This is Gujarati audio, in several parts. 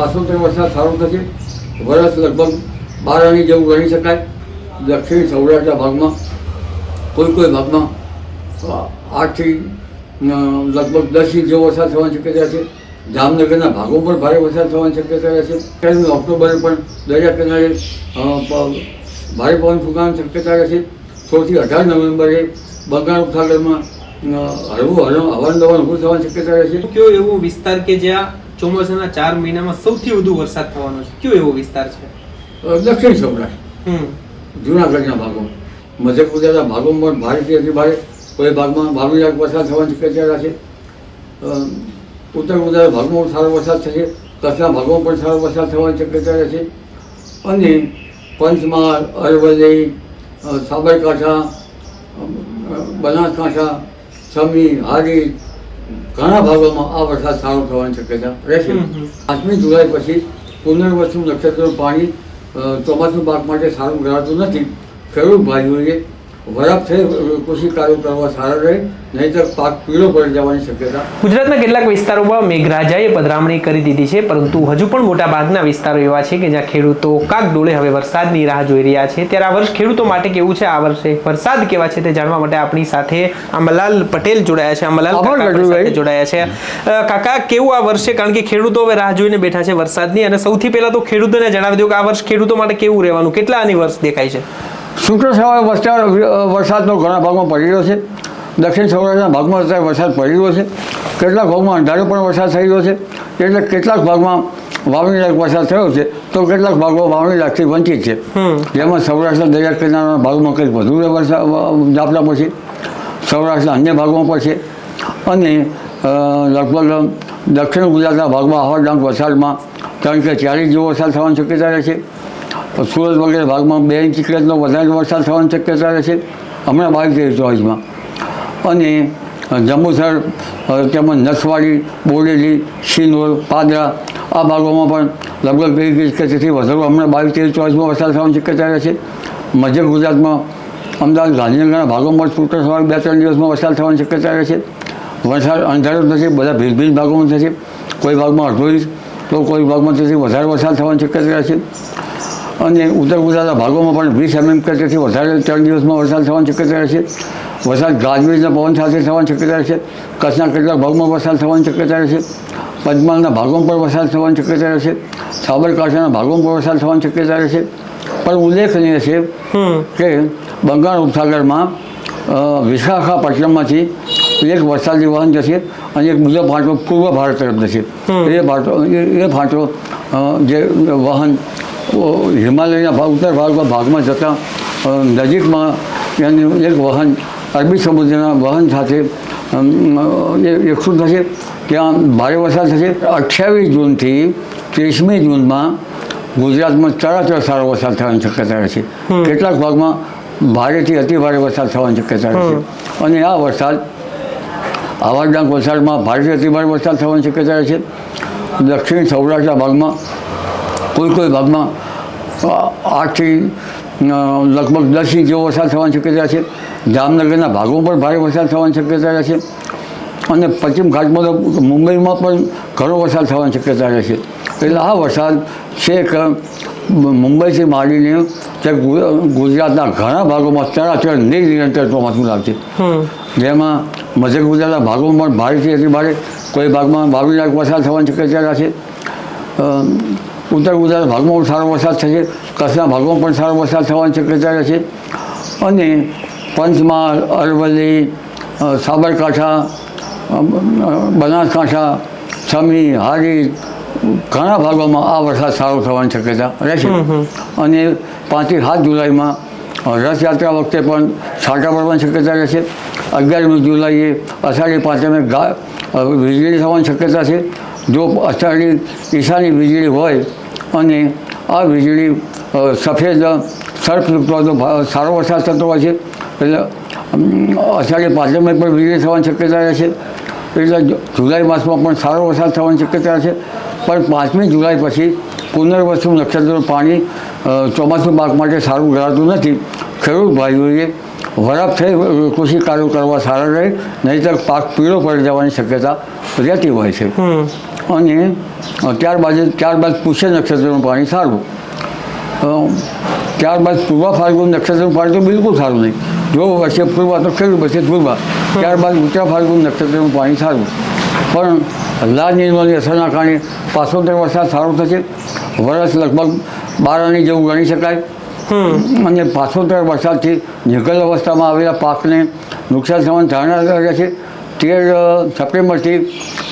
પાછોતેર વરસાદ સારો થશે. વરસ લગભગ બાર આની જેવું ગણી શકાય. દક્ષિણ સૌરાષ્ટ્રના ભાગમાં, કોઈ કોઈ ભાગમાં આઠથી લગભગ દસ ઇંચ જેવો વરસાદ થવાની શક્યતા છે. જામનગરના ભાગો પર ભારે વરસાદ થવાની શક્યતા રહેશે. પહેલી ઓક્ટોબરે પણ દરિયા કિનારે ભારે પવન ફૂંકાવાની શક્યતા રહેશે. સોળથી અઢાર નવેમ્બરે બંગાળ ઉપસાગરમાં હળવું હળવું હવાન ઊભું થવાની શક્યતા રહેશે. કયો એવો વિસ્તાર કે જ્યાં ચોમાસાના ચાર મહિનામાં સૌથી વધુ વરસાદ થવાનો છે. કયો એવો વિસ્તાર છે? દક્ષિણ સૌરાષ્ટ્ર. જૂનાગઢના ભાગો. મધ્ય ગુજરાતના ભાગોમાં ભારેથી અતિ ભારે કોઈ ભાગમાં લાખ વરસાદ થવાની શક્યતા છે. ઉત્તર ગુજરાત ભાગમાં પણ સારો વરસાદ થશે. કચ્છના ભાગોમાં પણ સારો વરસાદ થવાની શક્યતા રહેશે અને પંચમહાલ અરવલ્લી સાબરકાંઠા બનાસકાંઠા સમી હારી ઘણા ભાગોમાં આ વરસાદ સારો થવાની શક્યતા રહેશે. પાંચમી જુલાઈ પછી પુનર્વસુ નક્ષત્રનું પાણી ચોમાસું પાક માટે સારું ગણાતું નથી. ખેડૂત ભાઈઓએ વરાપ થઈ કૃષિ કાર્યો કરવા સારા રહે નહીંતર પાક પીળો પડી જવાની શક્યતા. ગુજરાતના કેટલાક વિસ્તારોમાં મેઘરાજાએ પધરામણી કરી દીધી છે પરંતુ હજુ પણ મોટા ભાગના વિસ્તારો એવા છે કે જ્યાં ખેડૂતો કાક ડોળે હવે વરસાદની રાહ જોઈ રહ્યા છે. ત્યારે આ વર્ષ ખેડૂતો માટે કેવું છે? આ વર્ષે વરસાદ કેવા છે તે જાણવા માટે આપણી સાથે આંબાલાલ પટેલ જોડાયા છે. આંબાલાલ. જોડાયા છે. કાકા કેવું આ વર્ષે? કારણ કે ખેડૂતો હવે રાહ જોઈને બેઠા છે વરસાદની. અને સૌથી પહેલા તો ખેડૂતોને જણાવી દો કે આ વર્ષ ખેડૂતો માટે કેવું રહેવાનું? કેટલા આની વર્ષ દેખાય છે? શુક્ર સવારે વરસાદ વરસાદનો ઘણા ભાગમાં પડી રહ્યો છે. દક્ષિણ સૌરાષ્ટ્રના ભાગમાં અત્યારે વરસાદ પડી રહ્યો છે. કેટલાક ભાગમાં અંધારો પણ વરસાદ થઈ રહ્યો છે. એટલે કેટલાક ભાગમાં વાવણી લાયક વરસાદ થયો છે તો કેટલાક ભાગો વાવણી લાયકથી વંચિત છે. જેમાં સૌરાષ્ટ્રના દરિયા કિનારાના ભાગમાં કંઈક વધુ વરસાદ ઝાપટા પડશે સૌરાષ્ટ્રના અન્ય ભાગમાં પણ છે. અને લગભગ દક્ષિણ ગુજરાતના ભાગમાં હવા ડાંગ વરસાદમાં ત્રણ કે ચાલીસ જેવો વરસાદ થવાની શક્યતા રહે છે. સુરત વગેરે ભાગમાં બે ઇંચ જેટલો વધારે વરસાદ થવાની શક્યતા રહે છે હમણાં બાવીસ તેવીસ ચોવીસમાં. અને જંબુસર તેમજ નસવાડી, બોડેલી, શિનોર, પાદરા આ ભાગોમાં પણ લગભગ બે ઇંચ કે તેથી વધારો હમણાં બાવીસ તેવીસ ચોવીસમાં વરસાદ થવાની શક્યતા રહે છે મધ્ય ગુજરાતમાં અમદાવાદ, ગાંધીનગરના ભાગોમાં છૂટા થવા બે ત્રણ દિવસમાં વરસાદ થવાની શક્યતા રહે છે વરસાદ અંધારો થશે, બધા ભીજ ભીજ ભાગોમાં થશે. કોઈ ભાગમાં અડધો ઇંચ, તો કોઈ ભાગમાં તેથી વધારે વરસાદ થવાની શક્યતા રહે છે અને ઉત્તર ગુજરાતના ભાગોમાં પણ વીસ એમએમ કરતાથી વધારે ત્રણ દિવસમાં વરસાદ થવાની શક્યતા રહેશે. વરસાદ ગાજવીજના પવન સાથે થવાની શક્યતા રહેશે. કચ્છના કેટલાક ભાગમાં વરસાદ થવાની શક્યતા રહેશે. પંચમહાલના ભાગોમાં પણ વરસાદ થવાની શક્યતા રહેશે. સાબરકાંઠાના ભાગોમાં પણ વરસાદ થવાની શક્યતા રહેશે. પણ ઉલ્લેખનીય છે કે બંગાળ ઉપસાગરમાં વિશાખાપટ્ટનમમાંથી એક વરસાદી વહન જશે અને એક બીજો ફાંટો પૂર્વ ભારત તરફ જશે. એ ફાંટો એ ફાંટો જે વહન હિમાલયના ભાગ ઉત્તર ભાગમાં ભાગમાં જતાં નજીકમાં એનું એક વહન અરબી સમુદ્રના વહન સાથે અમ, થશે ત્યાં ભારે વરસાદ થશે. અઠ્યાવીસ જૂનથી ત્રીસમી જૂનમાં ગુજરાતમાં ચરાચર સારો વરસાદ થવાની શક્યતા રહેશે. કેટલાક ભાગમાં ભારેથી અતિ ભારે વરસાદ થવાની શક્યતા રહેશે. અને આ વરસાદ આવા ડાંગ વલસાડમાં ભારેથી અતિ ભારે વરસાદ થવાની શક્યતા રહેશે. દક્ષિણ સૌરાષ્ટ્રના ભાગમાં કોઈ કોઈ ભાગમાં આઠથી લગભગ દસ ઇંચ જેવો વરસાદ થવાની શક્યતા છે. જામનગરના ભાગો પણ ભારે વરસાદ થવાની શક્યતા રહેશે અને પશ્ચિમ ઘાટમાં તો મુંબઈમાં પણ ઘણો વરસાદ થવાની શક્યતા રહેશે એટલે આ વરસાદ છે કે મુંબઈથી માંડીને તે ગુજરાતના ઘણા ભાગોમાં ચરાચર નિરંતર ચોમાસું લાગશે. જેમાં મધ્ય ગુજરાતના ભાગોમાં પણ ભારેથી અતિ ભારે કોઈ ભાગમાં બાવીસ લાખ વરસાદ થવાની શક્યતા રહેશે ઉત્તર ગુજરાતના ભાગમાં પણ સારો વરસાદ થશે કચ્છના ભાગમાં પણ સારો વરસાદ થવાની શક્યતા રહેશે. અને પંચમહાલ અરવલ્લી સાબરકાંઠા બનાસકાંઠા સમી હારી ઘણા ભાગોમાં આ વરસાદ સારો થવાની શક્યતા રહેશે. અને પાંચથી સાત જુલાઈમાં રથયાત્રા વખતે પણ છાંટા પડવાની શક્યતા રહેશે. અગિયારમી જુલાઈએ અષાઢી પાંચમે ગા વીજળી થવાની શક્યતા છે. જો અષાઢી ઈશાની વીજળી હોય અને આ વીજળી સફેદ, સર્ફ સારો વરસાદ થતો હોય છે. એટલે અષાઢી પાંચમે પણ વીજળી થવાની શક્યતા રહે છે. એટલે જુલાઈ માસમાં પણ સારો વરસાદ થવાની શક્યતા છે. પણ પાંચમી જુલાઈ પછી પુનર્વસુ નક્ષત્રનું પાણી ચોમાસું પાક માટે સારું ગણાતું નથી. ખેડૂત ભાઈઓએ વરાપ થઈ કૃષિ કાર્યો કરવા સારા રહે, નહીંતર પાક પીળો પડી જવાની શક્યતા રહેતી હોય છે. અને ત્યારબાદ ત્યારબાદ પુષ્ય નક્ષત્રનું પાણી સારું. ત્યારબાદ પૂર્વ ફાલ્ગુન નક્ષત્રનું પાણી તો બિલકુલ સારું નહીં. જો વર્ષે પૂર્વા તો ખેડૂત વર્ષે પૂર્વા. ત્યારબાદ ઉત્તર ફાલ્ગુન નક્ષત્રનું પાણી સારું. પણ લાલ નિર્મળની અસરના કારણે પાછોતેર વરસાદ સારો થશે. વરસ લગભગ બાર આની જેવું ગણી શકાય. અને પાછોતેર વરસાદથી નિકલ અવસ્થામાં આવેલા પાકને નુકસાન થવાની ધારણા રહે છે. તેર સપ્ટેમ્બરથી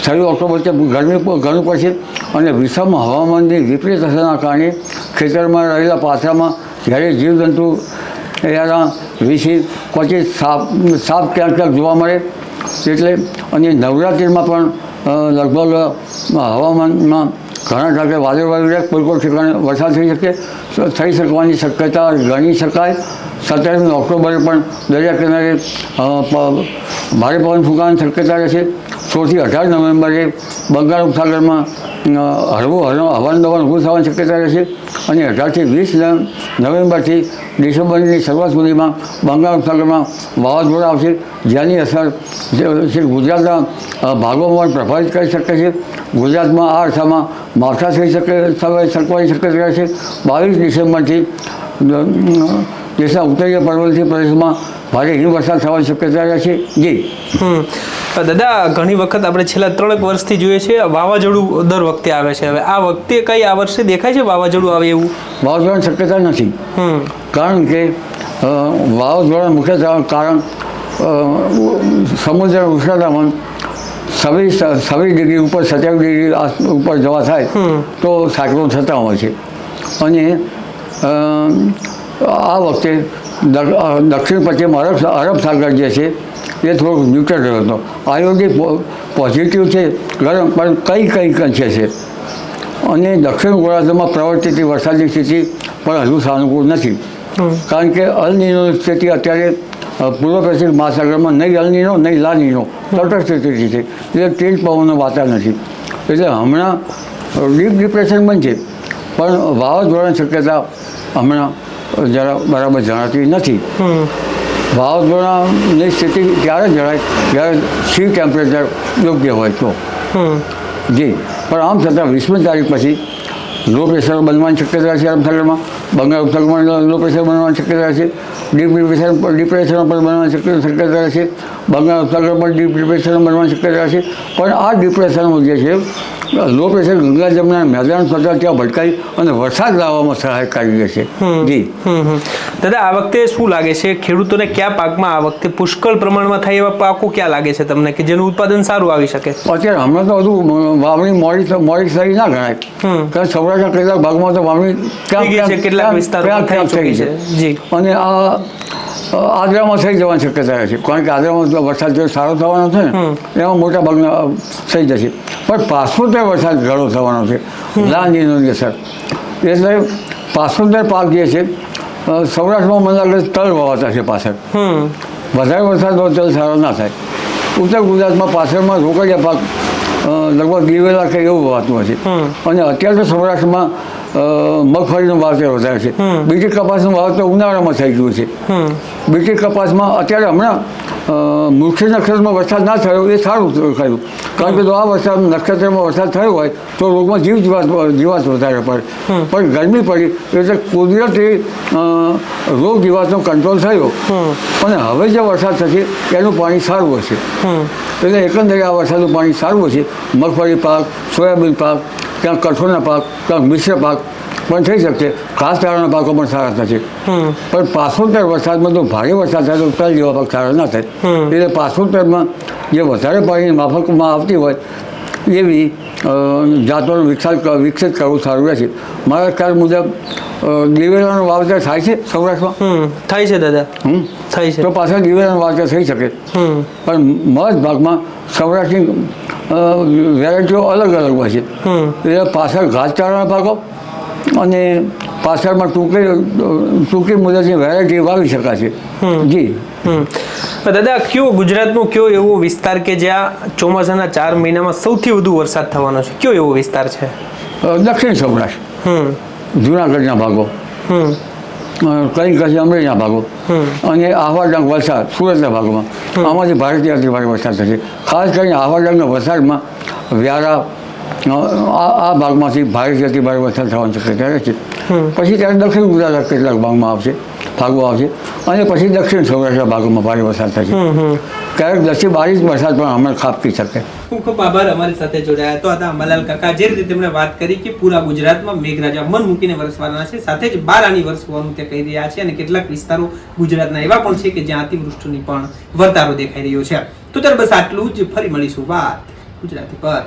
છવ્વીસ ઓક્ટોબર વચ્ચે ગરમી ઘણું પડશે અને વિષમ હવામાનની વિપરીત અસરના કારણે ખેતરમાં રહેલા પાથરામાં જ્યારે જીવજંતુ એના વિશે ક્વચિત સાપ સાપ ક્યાંક ક્યાંક જોવા મળે. એટલે અને નવરાત્રિમાં પણ લગભગ હવામાનમાં ઘણા ટાંકે વાદળ વાવી રહે કોઈ કોઈ ઠેકાણે વરસાદ થઈ શકે થઈ શકવાની શક્યતા ગણી શકાય. સત્યાવીસમી ઓક્ટોબરે પણ દરિયા કિનારે ભારે પવન ફૂંકાવાની શક્યતા રહેશે સોળથી અઢાર નવેમ્બરે બંગાળ ઉપસાગરમાં હળવો હળવો હવાનું દબાણ ઊભું થવાની શક્યતા રહેશે અને અઢારથી વીસ નવેમ્બરથી ડિસેમ્બરની શરૂઆત સુધીમાં બંગાળ ઉપસાગરમાં વાવાઝોડા આવશે. જેની અસર ગુજરાતના ભાગોમાં પ્રભાવિત કરી શકે છે. ગુજરાતમાં આ અરસામાં માવઠા થઈ શકે શકવાની શક્યતા રહે છે બાવીસ ડિસેમ્બરથી દેશના ઉત્તરીય પર્વતીય પ્રદેશમાં ભારે હિમવર્ષા થવાની શક્યતા રહે છે જી દાદા ઘણી વખત આપણે છેલ્લા ત્રણેક વર્ષથી જોઈએ છે વાવાઝોડું દર વખતે આવે છે. હવે આ વખતે કઈ આ વર્ષે દેખાય છે વાવાઝોડું આવે એવું? વાવાઝોડાની શક્યતા નથી. કારણ કે વાવાઝોડાનું મુખ્ય કારણ સમુદ્ર ઉષ્ણતામાન છવ્વીસ છવ્વીસ ડિગ્રી ઉપર સત્યાવીસ ડિગ્રી ઉપર જવા થાય તો સાયક્લોન થતા હોય છે. અને આ વખતે દક્ષિણ પશ્ચિમ અરબ અરબ સાગર જે છે એ થોડોક ન્યુટ્રલ રહ્યો હતો. આયોડિક પોઝિટિવ છે ગરમ પણ કઈ કઈ કંશે છે? અને દક્ષિણ ગોળાર્ધમાં પ્રવર્તિતી વરસાદની સ્થિતિ પણ હજુ સાનુકૂળ નથી. કારણ કે અલનીનોની સ્થિતિ અત્યારે પૂર્વ પશ્ચિમ મહાસાગરમાં નહીં અલનીનો નહીં લાનીનો તટસ્થ સ્થિતિ છે. એટલે તેજ પવનો વાતા નથી. એટલે હમણાં ડીપ ડિપ્રેશન બનશે પણ વાવાઝોડાની શક્યતા હમણાં જરા બરાબર જણાતી નથી. વાવાઝોડાની સ્થિતિ ત્યારે જણાય જ્યારે સી ટેમ્પરેચર યોગ્ય હોય તો. જી. પણ આમ છતાં વીસમી તારીખ પછી લો પ્રેશર બનવાની શક્યતા છે અરબ સાગરમાં બંગાળ ઉપસાગરમાં લો પ્રેશર બનવાની શક્યતા છે. ડીપ ડિપ્રેશન ડિપ્રેશન પણ બનવાની શક્યતા છે. બંગાળ ઉપસાગર પર ડીપ ડિપ્રેશન બનવાની શક્યતા છે. પણ આ ડિપ્રેશન જે છે લો પ્રેશર ગંગા જમના મેદાન કરતા ત્યાં ભટકાઈ અને વરસાદ લાવવામાં સહાયકારી રહેશે જી. દાદા આ વખતે શું લાગે છે? ખેડૂતોને કયા પાકમાં આ વખતે પુષ્કળ પ્રમાણમાં થાય એવા પાકો ક્યાં લાગે છે તમને? કે જેનું ઉત્પાદન સારું આવી શકે? અત્યારે હમણાં તો બધું વાવણી મોડી મોડી થઈ ના ગણાય. કારણ સૌરાષ્ટ્રના કેટલાક ભાગમાં તો વાવણી છે કેટલાક વિસ્તારમાં થઈ છે. જી. અને આ આદરામાં થઈ જવાની શક્યતા છે. કારણ કે આદરામાં વરસાદ જો સારો થવાનો છે ને એમાં મોટા ભાગના થઈ જશે. પણ પાછોતેર વરસાદ ઘણો થવાનો છે? લાંજીની અસર એટલે પાછોતેર પાક જે છે સૌરાષ્ટ્રમાં મને લાગે તલ વાવાતા છે પાછળ. વધારે વરસાદ તલ સારો ના થાય. ઉત્તર ગુજરાતમાં પાછળમાં રોકડિયા પાક લગભગ દિવેલા કે એવું વાતું હશે અને અત્યારે તો સૌરાષ્ટ્રમાં મગફળીનું વાવેતર વધારે છે. બીટી કપાસનું વાવેતર ઉનાળામાં થઈ ગયું છે. બીટી કપાસમાં અત્યારે હમણાં મુખ્ય નક્ષત્રમાં વરસાદ ના થયો એ સારું થયું. કારણ કે જો આ વરસાદ નક્ષત્રમાં વરસાદ થયો હોય તો રોગમાં જીવ જીવાત જીવાત વધારે પડે. પણ ગરમી પડી એટલે કુદરતી રોગ જીવાતનો કંટ્રોલ થયો. અને હવે જે વરસાદ થશે એનું પાણી સારું હશે. એટલે એકંદરે આ વરસાદનું પાણી સારું હશે. મગફળી પાક સોયાબીન પાક ક્યાંક કઠોળના પાક ક્યાંક મિશ્ર પાક પણ થઈ શકશે ખાસ ચારાના પાકો પણ સારા થશે પણ પાછોત્તર વરસાદમાં તો ભારે વરસાદ થાય તો તલ જેવા પાક સારા ના થાય. એટલે પાછોતેરમાં જે વધારે પાણી માફકમાં આવતી હોય એવી જાતોનો વિકસાત વિકસિત કરવું સારું રહેશે. મારા ખ્યાલ મુજબ દિવેલાનું વાવેતર થાય છે સૌરાષ્ટ્રમાં? થાય છે દાદા. હમ. થાય છે. તો પાછળ દિવેલાનું વાવેતર થઈ શકે. પણ મધ ભાગમાં સૌરાષ્ટ્રની વેરાયટીઓ અલગ અલગ હોય છે. એટલે પાછળ ઘાસચારાના પાકો અને પાછળમાં ટૂંકી ટૂંકી મુદતની વેરાયટી વાવી શકાશે જી. હમ. દાદા કયો ગુજરાતનો કયો એવો વિસ્તાર કે જ્યાં ચોમાસાના ચાર મહિનામાં સૌથી વધુ વરસાદ થવાનો છે? કયો એવો વિસ્તાર છે? દક્ષિણ સૌરાષ્ટ્ર. જુનાગઢના જૂનાગઢના ભાગો. કંઈ કચ્છ અમરેલીના ભાગો. અને આહવા ડાંગ વલસાડ સુરતના ભાગોમાં. આમાંથી ભારતીય અતિ ભારે વરસાદ થશે. ખાસ કરીને આહવા ડાંગના વરસાદમાં વ્યારા આ ભાગમાંથી ભારતીય જતી ભારે વરસાદ થવાની શક્યતા રહે છે. પછી ત્યારે દક્ષિણ ગુજરાતના કેટલાક ભાગમાં આવશે. ભાગો આવશે. અને પછી દક્ષિણ સૌરાષ્ટ્ર ભાગોમાં ભારે વરસાદ થશે. ક્યારેક દસથી બાવીસ વરસાદ પણ અમે ખાબકી શકે. ખૂબ ખૂબ આભાર અમારી સાથે જોડાયા તો હતા અંબાલાલ કાકા. જે રીતે તેમણે વાત કરી કે પૂરા ગુજરાતમાં મેઘરાજા મન મૂકીને વરસવાના છે સાથે જ બાર આની વરસવાનું તે કહી રહ્યા છે અને કેટલાક વિસ્તારો ગુજરાતના એવા પણ છે કે જ્યાં અતિવૃષ્ટિની પણ વર્તારો દેખાઈ રહ્યો છે. તો ત્યારે બસ આટલું જ. ફરી મળીશું વાત ગુજરાતી પર.